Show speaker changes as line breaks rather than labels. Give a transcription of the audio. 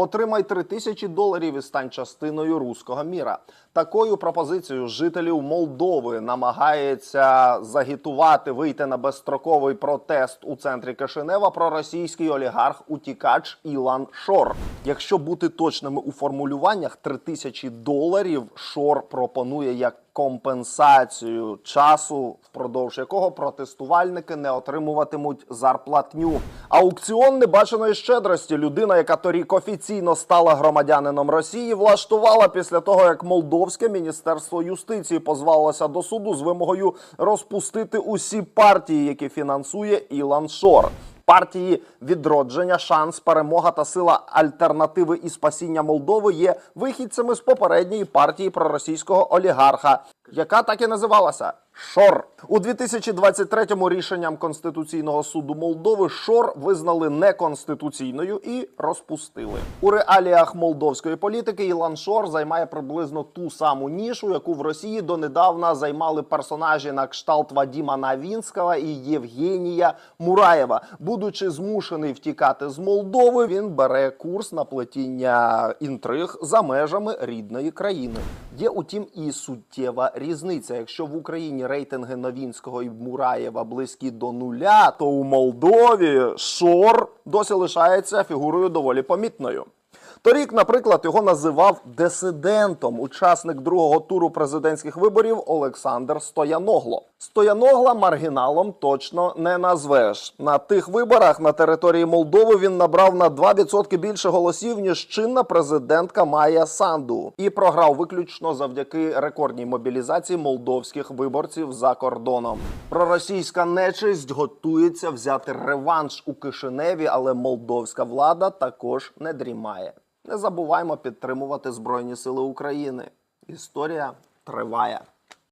Отримай 3 тисячі доларів і стань частиною руського міра. Такою пропозицією жителів Молдови намагається загітувати вийти на безстроковий протест у центрі Кишинева проросійський олігарх утікач Ілан Шор. Якщо бути точними у формулюваннях, 3 тисячі доларів Шор пропонує як компенсацію часу, впродовж якого протестувальники не отримуватимуть зарплатню. Аукціон небаченої щедрості. Людина, яка торік офіційно стала громадянином Росії, влаштувала після того, як Молдовське міністерство юстиції позвалося до суду з вимогою розпустити усі партії, які фінансує Ілан Шор. Партії відродження, шанс, перемога та сила альтернативи і спасіння Молдови є вихідцями з попередньої партії проросійського олігарха, яка так і називалася Шор. У 2023-му рішенням Конституційного суду Молдови Шор визнали неконституційною і розпустили. У реаліях молдовської політики Ілан Шор займає приблизно ту саму нішу, яку в Росії донедавна займали персонажі на кшталт Вадіма Навінського і Євгенія Мураєва. Будучи змушений втікати з Молдови, він бере курс на плетіння інтриг за межами рідної країни. Є, утім, і суттєва різниця. Якщо в Україні рейтинги Новінського і Мураєва близькі до нуля, то у Молдові Шор досі лишається фігурою доволі помітною. Торік, наприклад, його називав дисидентом учасник другого туру президентських виборів Олександр Стояногло. Стояногла маргіналом точно не назвеш. На тих виборах на території Молдови він набрав на 2% більше голосів, ніж чинна президентка Майя Санду, і програв виключно завдяки рекордній мобілізації молдовських виборців за кордоном. Проросійська нечисть готується взяти реванш у Кишиневі, але молдовська влада також не дрімає. Не забуваймо підтримувати Збройні Сили України. Історія триває.